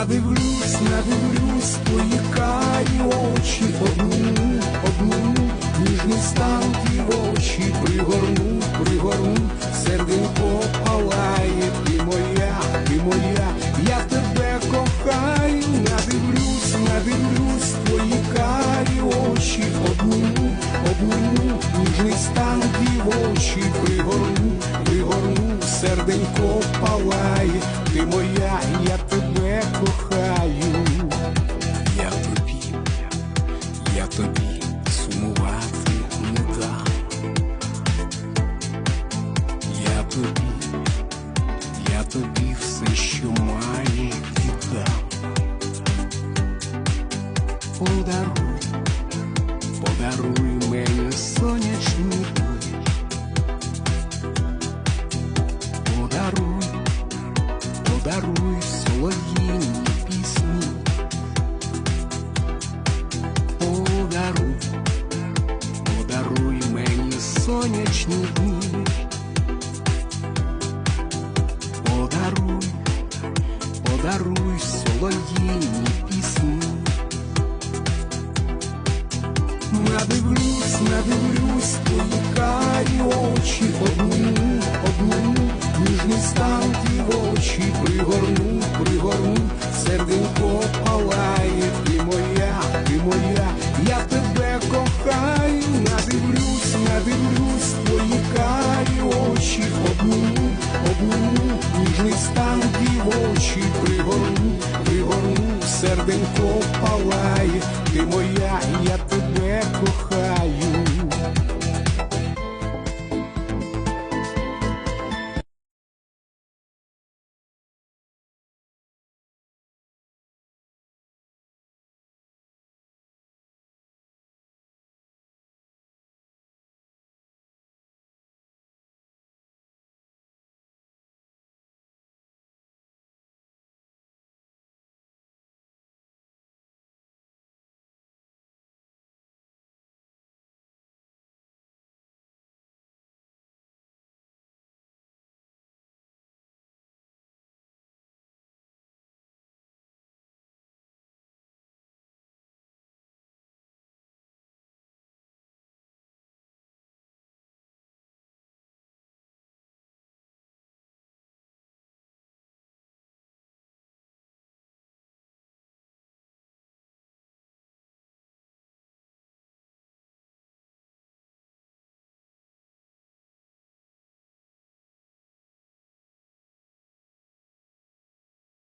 Надивлюсь, надивлюсь твої карі очі, обніму, обніму, ніжний стан ті очі, пригорну, пригорну, серденько палає, ти моя, ти моя, я тебе кохаю, надивлюсь, твої карі очі, обніму, обніму, ніжний стан ті очі, пригорну, пригорну, серденько палає, ти моя, я тебе кохаю. Я тобі, я тобі сумувати не дам. Я тобі, я тобі все, що маю, віддам. Подаруй, подаруй мені сонячні дні. Подаруй, подаруй солов'їні сонячні дні. Подаруй, подаруй солов'їні пісні. Надивлюсь, надивлюсь твої обніму, ніжний стан дівочі пригорну, пригорну, серденько палає, ти моя, я тебе кохаю.